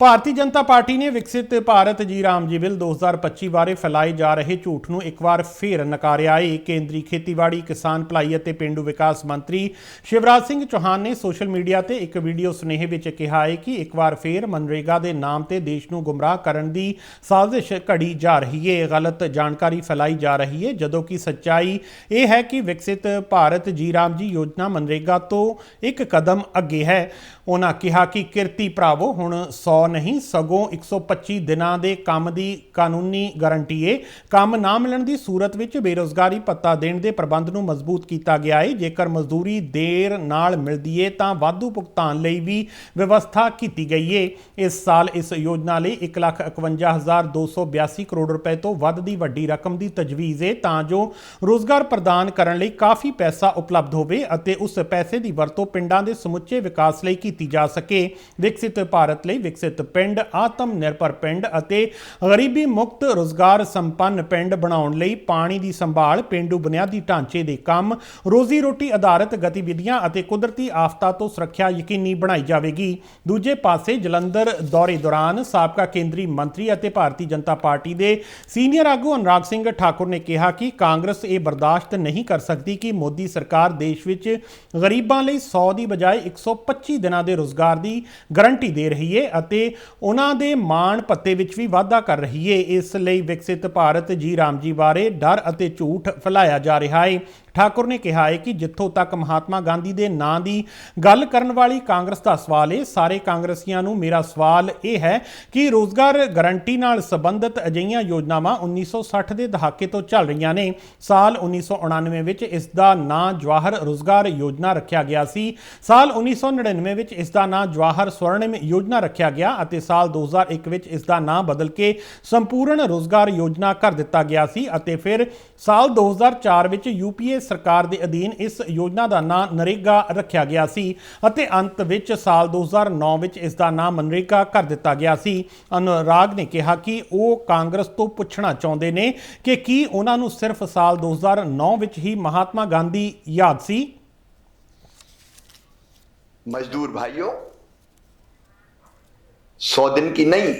Bharatiya Janata party ਨੇ ਵਿਕਸਿਤ ਭਾਰਤ ਜੀ ਰਾਮ ਜੀ ਬਿੱਲ 2025 ਬਾਰੇ ਫੈਲਾਏ ਜਾ ਰਹੇ ਝੂਠ ਨੂੰ ਇੱਕ ਵਾਰ ਫੇਰ ਨਕਾਰਿਆ। ਏ ਕੇਂਦਰੀ ਖੇਤੀਬਾੜੀ, ਕਿਸਾਨ ਭਲਾਈ ਅਤੇ ਪਿੰਡੂ ਵਿਕਾਸ ਮੰਤਰੀ ਸ਼ਿਵਰਾਜ ਸਿੰਘ ਚੌਹਾਨ ਨੇ ਸੋਸ਼ਲ ਮੀਡੀਆ ਤੇ ਇੱਕ ਵੀਡੀਓ ਸੁਨੇਹੇ ਵਿੱਚ ਕਿਹਾ ਏ ਕਿ ਇੱਕ ਵਾਰ ਫੇਰ ਮਨਰੇਗਾ ਦੇ ਨਾਮ ਤੇ ਦੇਸ਼ ਨੂੰ ਗੁੰਮਰਾਹ ਕਰਨ ਦੀ ਸਾਜ਼ਿਸ਼ ਘੜੀ ਜਾ ਰਹੀ ਏ ਗਲਤ ਜਾਣਕਾਰੀ ਫੈਲਾਈ ਜਾ ਰਹੀ ਏ ਜਦੋਂ ਕਿ ਸੱਚਾਈ ਇਹ ਹੈ ਕਿ ਵਿਕਸਿਤ ਭਾਰਤ ਜੀ ਰਾਮ ਜੀ ਯੋਜਨਾ ਮਨਰੇਗਾ ਤੋਂ ਇੱਕ ਕਦਮ ਅੱਗੇ ਹੈ। ਉਹਨਾਂ ਕਿਹਾ ਕਿ ਕਿਰਤੀ ਭਰਾਵੋ, ਹੁਣ 100 ਨਹੀਂ, ਸਗੋਂ 125 ਦਿਨਾਂ ਦੇ ਕੰਮ ਦੀ ਕਾਨੂੰਨੀ ਗਾਰੰਟੀ ਏ। ਕੰਮ ਨਾ ਮਿਲਣ ਦੀ ਸੂਰਤ ਵਿੱਚ ਬੇਰੋਜ਼ਗਾਰੀ ਭੱਤਾ ਦੇਣ ਦੇ ਪ੍ਰਬੰਧ ਨੂੰ ਮਜ਼ਬੂਤ ਕੀਤਾ ਗਿਆ ਏ। ਜੇਕਰ ਮਜ਼ਦੂਰੀ ਦੇਰ ਨਾਲ ਮਿਲਦੀ ਏ, ਤਾਂ ਵਾਧੂ ਭੁਗਤਾਨ ਲਈ ਵੀ ਵਿਵਸਥਾ ਕੀਤੀ ਗਈ ਏ। ਇਸ ਸਾਲ ਇਸ ਯੋਜਨਾ ਲਈ 151282 ਕਰੋੜ ਰੁਪਏ ਤੋਂ ਵੱਧ ਦੀ ਵੱਡੀ ਰਕਮ ਦੀ ਤਜਵੀਜ਼ ਏ, ਤਾਂ ਜੋ ਰੋਜ਼ਗਾਰ ਪ੍ਰਦਾਨ ਕਰਨ ਲਈ ਕਾਫੀ ਪੈਸਾ ਉਪਲਬਧ ਹੋਵੇ ਅਤੇ ਉਸ ਪੈਸੇ ਦੀ ਵਰਤੋਂ ਪਿੰਡਾਂ ਦੇ ਸਮੁੱਚੇ ਵਿਕਾਸ ਲਈ ਕੀਤੀ ਜਾ ਸਕੇ। ਵਿਕਸਿਤ ਭਾਰਤ ਲਈ ਵਿਕਸਿਤ ਪਿੰਡ ਆਤਮ ਨਿਰਭਰ ਪਿੰਡ ਅਤੇ ਗਰੀਬੀ ਮੁਕਤ ਰੋਜ਼ਗਾਰ ਸੰਪੰਨ ਪਿੰਡ ਬਣਾਉਣ ਲਈ ਪਾਣੀ ਦੀ ਸੰਭਾਲ, ਪਿੰਡੂ ਬੁਨਿਆਦੀ ਢਾਂਚੇ ਦੇ ਕੰਮ, ਰੋਜ਼ੀ ਰੋਟੀ ਆਧਾਰਿਤ ਗਤੀਵਿਧੀਆਂ ਅਤੇ ਕੁਦਰਤੀ ਆਫਤਾਂ ਤੋਂ ਸੁਰੱਖਿਆ ਯਕੀਨੀ ਬਣਾਈ ਜਾਵੇਗੀ। ਦੂਜੇ ਪਾਸੇ ਜਲੰਧਰ ਦੌਰੇ ਦੌਰਾਨ ਸਾਬਕਾ ਕੇਂਦਰੀ ਮੰਤਰੀ ਅਤੇ ਭਾਰਤੀ ਜਨਤਾ ਪਾਰਟੀ ਦੇ ਸੀਨੀਅਰ ਆਗੂ ਅਨੁਰਾਗ ਸਿੰਘ ਠਾਕੁਰ ਨੇ ਕਿਹਾ ਕਿ ਕਾਂਗਰਸ ਇਹ ਬਰਦਾਸ਼ਤ ਨਹੀਂ ਕਰ ਸਕਦੀ ਕਿ ਮੋਦੀ ਸਰਕਾਰ ਦੇਸ਼ ਵਿੱਚ ਗਰੀਬਾਂ ਲਈ 100 ਦੀ ਬਜਾਏ 125 ਦਿਨਾਂ ਦੇ ਰੋਜ਼ਗਾਰ ਦੀ ਗਾਰੰਟੀ ਦੇ ਰਹੀ ਹੈ ਅਤੇ ਉਹਨਾਂ ਦੇ ਮਾਣ ਪੱਤੇ ਵਿੱਚ ਵੀ ਵਾਧਾ ਕਰ ਰਹੀ ਹੈ ਇਸ ਲਈ ਵਿਕਸਿਤ ਭਾਰਤ ਜੀ ਰਾਮ ਜੀ ਬਾਰੇ ਡਰ ਅਤੇ ਝੂਠ ਫੈਲਾਇਆ ਜਾ ਰਿਹਾ ਹੈ ਠਾਕੁਰ ਨੇ ਕਿਹਾ ਹੈ ਕਿ ਜਿੱਥੋਂ ਤੱਕ ਮਹਾਤਮਾ ਗਾਂਧੀ ਦੇ ਨਾਂ ਦੀ ਗੱਲ ਕਰਨ ਵਾਲੀ ਕਾਂਗਰਸ ਦਾ ਸਵਾਲ ਹੈ ਸਾਰੇ ਕਾਂਗਰਸੀਆਂ ਨੂੰ ਮੇਰਾ ਸਵਾਲ ਇਹ ਹੈ ਕਿ ਰੋਜ਼ਗਾਰ ਗਾਰੰਟੀ ਨਾਲ ਸੰਬੰਧਿਤ ਅਜਿਹੀਆਂ ਯੋਜਨਾਵਾਂ 1960 ਦੇ ਦਹਾਕੇ ਤੋਂ ਚੱਲ ਰਹੀਆਂ ਨੇ। ਸਾਲ 1999 ਵਿੱਚ ਇਸ ਦਾ ਨਾਂ ਜਵਾਹਰ ਰੋਜ਼ਗਾਰ ਯੋਜਨਾ ਰੱਖਿਆ ਗਿਆ ਸੀ। ਸਾਲ 1999 ਵਿੱਚ ਇਸ ਦਾ ਨਾਂ ਜਵਾਹਰ ਸਵਰਣਿਮ ਯੋਜਨਾ ਰੱਖਿਆ ਗਿਆ ਅਤੇ ਸਾਲ 2001 ਵਿੱਚ ਇਸ ਦਾ ਨਾਂ ਬਦਲ ਕੇ ਸੰਪੂਰਨ ਰੋਜ਼ਗਾਰ ਯੋਜਨਾ ਕਰ ਦਿੱਤਾ ਗਿਆ ਸੀ ਅਤੇ ਫਿਰ ਸਾਲ 2004 ਵਿੱਚ ਯੂਪੀਏ ਸਰਕਾਰ ਦੇ ਅਧੀਨ ਇਸ ਯੋਜਨਾ ਦਾ ਨਾਂ ਨਰੇਗਾ ਰੱਖਿਆ ਗਿਆ ਸੀ ਅਤੇ ਅੰਤ ਵਿੱਚ ਸਾਲ 2009 ਵਿੱਚ ਇਸ ਦਾ ਨਾਮ ਮਨਰੇਗਾ ਕਰ ਦਿੱਤਾ ਗਿਆ ਸੀ ਅਨੁਰਾਗ ਨੇ ਕਿਹਾ ਕਿ ਉਹ ਕਾਂਗਰਸ ਤੋਂ ਪੁੱਛਣਾ ਚਾਹੁੰਦੇ ਨੇ ਕਿ ਕੀ ਉਹਨਾਂ ਨੂੰ ਸਿਰਫ ਸਾਲ 2009 ਵਿੱਚ ਹੀ ਮਹਾਤਮਾ ਗਾਂਧੀ ਯਾਦ ਸੀ मजदूर भाइयों सौ दिन की नहीं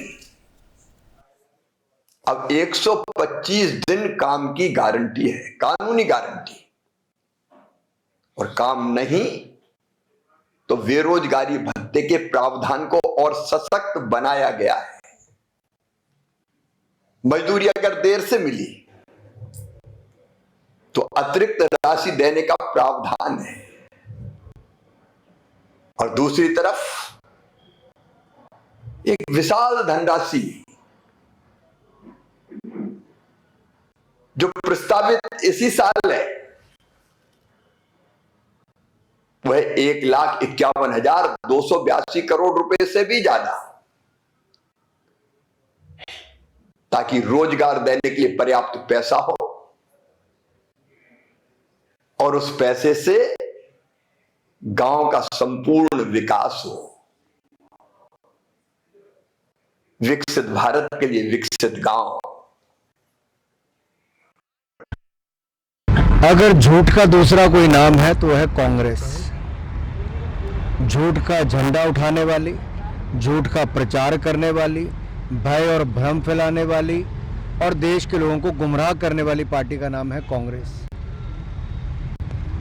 अब 125 दिन काम की गारंटी है कानूनी गारंटी और काम नहीं तो बेरोजगारी भत्ते के प्रावधान को और सशक्त बनाया गया है। मजदूरी अगर देर से मिली तो अतिरिक्त राशि देने का प्रावधान है। और दूसरी तरफ़, एक विशाल धनराशि जो प्रस्तावित इसी साल है एक लाख इक्यावन हज़ार दो सौ बयासी करोड़ रुपए से भी ज़्यादा। ताकि रोज़गार देने के लिए पर्याप्त पैसा हो। और उस पैसे से गाँव का संपूर्ण विकास हो। विकसित भारत के लिए विकसित गाँव। अगर झूठ का दूसरा कोई नाम है तो है कांग्रेस। झूठ का झंडा उठाने वाली, झूठ का प्रचार करने वाली, भय और भ्रम फैलाने वाली और देश के लोगों को गुमराह करने वाली पार्टी का नाम है कांग्रेस।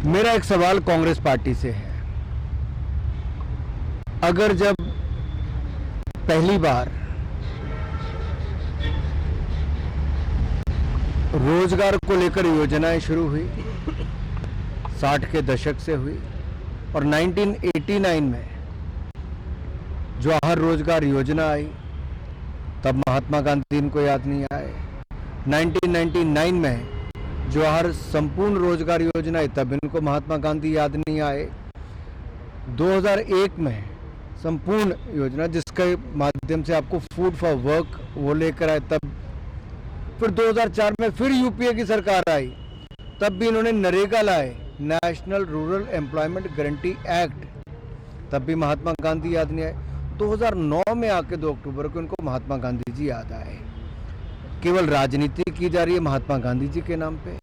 मेरा एक सवाल कांग्रेस पार्टी से है। अगर जब पहली बार रोज़गार को लेकर योजनाएँ शुरू हुई 60 के दशक से हुई और 1989 में जवाहर रोज़गार योजना आई, तब महात्मा गांधी इनको याद नहीं आए। 1999 में जवाहर संपूर्ण रोज़गार योजना आई, तब इनको महात्मा गांधी याद नहीं आए। 2001 में संपूर्ण योजना जिसके माध्यम से आपको फ़ूड फॉर वर्क वो लेकर आए, तब फिर 2004 में फिर यूपीए की सरकार आई, तब भी इन्होंने नरेगा लाए। National rural employment guarantee act. तब भी महात्मा गांधी याद नहीं आए। 2009 में आके 2 अक्टूबर को इनको महात्मा गांधी जी याद आए। केवल राजनीति की जा रही है, महात्मा गांधी जी के नाम पे।